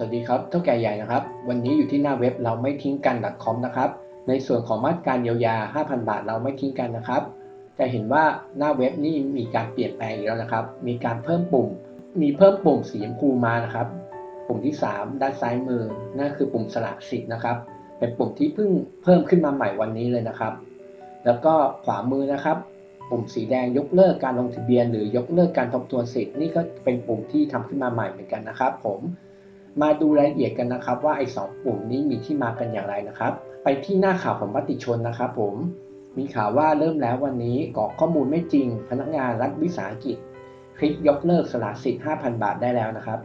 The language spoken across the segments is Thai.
สวัสดีครับเท่าแก่ใหญ่นะครับ วันนี้อยู่ที่หน้าเว็บเราไม่ทิ้งกัน .com นะครับ ในส่วนของมาตรการเยียวยา 5,000 บาทเราไม่ทิ้งกันนะครับ จะเห็นว่าหน้าเว็บนี่มีการเปลี่ยนแปลงอีกแล้วนะครับ มีการเพิ่มปุ่ม มีเพิ่มปุ่มสีชมพูมานะครับ ปุ่มที่ 3 ด้านซ้ายมือ นั่นคือปุ่มสละสิทธิ์นะครับ เป็นปุ่มที่เพิ่งเพิ่มขึ้นมาใหม่วันนี้เลยนะครับ แล้วก็ขวามือนะครับ ปุ่มสีแดงยกเลิกการลงทะเบียน หรือยกเลิกการทบทวนสิทธิ์นี่ก็เป็นปุ่มที่ทำขึ้นมาใหม่เหมือนกันนะครับ ผม มาดูรายละเอียดกันนะครับ ว่าไอ้สองปุ่มนี้มีที่มากันอย่างไรนะครับ ไปที่หน้าข่าวของมติชนนะครับผม มีข่าวว่าเริ่มแล้ววันนี้กรอกข้อมูลไม่จริง พนักงานรัฐวิสาหกิจ คลิกยกเลิกสละสิทธิ์ 5,000 บาทได้แล้วนะครับ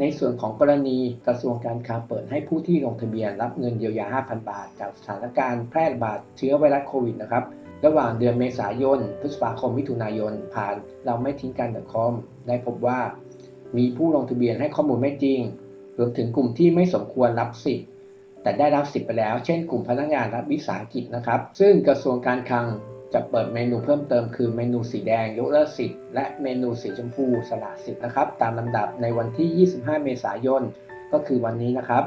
ในส่วนของกรณีกระทรวงการคลังเปิดให้ผู้ที่ลงทะเบียนรับเงินเยียวยา 5,000 บาท จากสถานการณ์แพร่ระบาดเชื้อไวรัสโควิดนะครับระหว่างเดือนเมษายน พฤษภาคม มิถุนายน ผ่านเราไม่ทิ้งกัน .com ได้พบว่า มีผู้ลงทะเบียนให้ข้อมูลไม่จริง รวมถึงกลุ่มที่ไม่สมควรรับสิทธิ์แต่ได้รับสิทธิ์ไปแล้ว เช่นกลุ่มพนักงานรัฐวิสาหกิจนะครับ ซึ่งกระทรวงการคลังจะเปิดเมนูเพิ่มเติมคือเมนูสีแดงยกเลิกสิทธิ์และเมนูสีชมพูสละสิทธิ์นะครับ ตามลำดับในวันที่ 25 เมษายนก็คือวันนี้นะครับ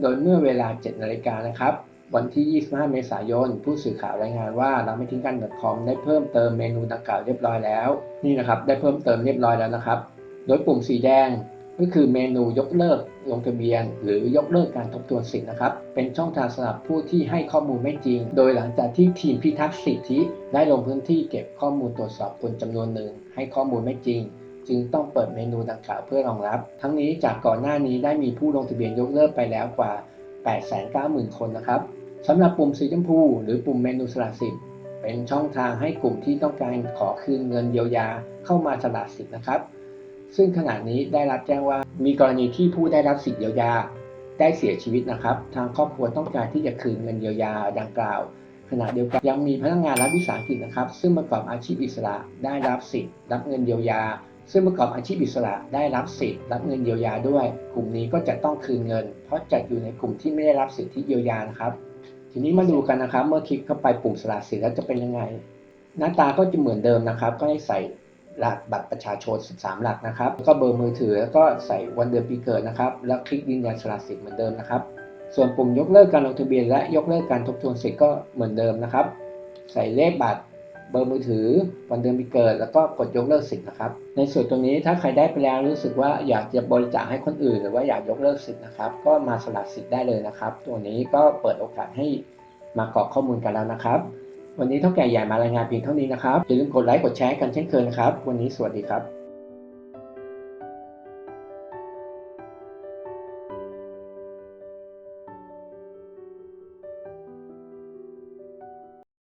โดยเมื่อเวลา 7 นาฬิกานะครับ วันที่ 25 เมษายน ผู้สื่อข่าวรายงานว่าเราไม่ทิ้งกัน .com ได้เพิ่มเติมเมนูดังกล่าวเรียบร้อยแล้ว นี่นะครับ ได้เพิ่มเติมเรียบร้อยแล้วนะครับ โดยปุ่มสีแดง ก็คือเมนูยกเลิกลงทะเบียน หรือยกเลิกการทบทวนสิทธิ์นะครับ เป็นช่องทางสำหรับผู้ที่ให้ข้อมูลไม่จริง โดยหลังจากที่ทีมพิทักษ์สิทธิได้ลงพื้นที่เก็บข้อมูลตรวจสอบคนจำนวนหนึ่งให้ข้อมูลไม่จริง จึงต้องเปิดเมนูดังกล่าวเพื่อรองรับ ทั้งนี้จากก่อนหน้านี้ได้มีผู้ลงทะเบียนยกเลิกไปแล้วกว่า 890,000 คนนะครับสำหรับปุ่มสีชมพู หรือปุ่มเมนูสละสิทธิ์เป็นช่องทางให้กลุ่มที่ต้องการขอคืนเงินเยียวยาเข้ามาสละสิทธิ์นะครับ ซึ่งขณะนี้ได้รับแจ้งว่ามีกรณีที่ผู้ได้รับสิทธิเยียวยาได้เสียชีวิตนะครับ ทางครอบครัวต้องการที่จะคืนเงินเยียวยาดังกล่าว ขณะเดียวกันยังมีพนักงานรัฐวิสาหกิจนะครับ ซึ่งประกอบอาชีพอิสระได้รับสิทธิ์รับเงินเยียวยา ซึ่งประกอบอาชีพอิสระได้รับสิทธิ์รับเงินเยียวยาด้วย กลุ่มนี้ก็จะต้องคืนเงิน เพราะจัดอยู่ในกลุ่มที่ไม่ได้รับสิทธิเยียวยานะครับทีนี้มาดูกันนะครับ เมื่อคลิกเข้าไปปุ่มสละสิทธิ์แล้วจะเป็นยังไง หน้าตาก็จะเหมือนเดิมนะครับ ก็ให้ใส่ รหัสบัตรประชาชน 13 หลักนะครับแล้วก็เบอร์มือถือแล้วก็ใส่วันเดือนปีเกิดนะครับ แล้วคลิกยืนยันสละสิทธิ์เหมือนเดิมนะครับ ส่วนปุ่มยกเลิกการลงทะเบียน และยกเลิกการทบทวนสิทธิ์ก็เหมือนเดิมนะครับ ใส่เลขบัตรเบอร์มือถือวันเดือนปีเกิด แล้วก็กดยกเลิกสิทธิ์นะครับ ในส่วนตรงนี้ถ้าใครได้ไปแล้วรู้สึกว่าอยากจะบริจาคให้คนอื่น หรือว่าอยากยกเลิกสิทธิ์นะครับ ก็มาสละสิทธิ์ได้เลยนะครับ ตัวนี้ก็เปิดโอกาสให้มากรอกข้อมูลกันแล้วนะครับ วันนี้เท่าแก่ใหญ่มารายงานเพียงเท่านี้นะครับอย่าลืมกดไลค์กดแชร์กันเช่นเคยนะครับ วันนี้สวัสดีครับ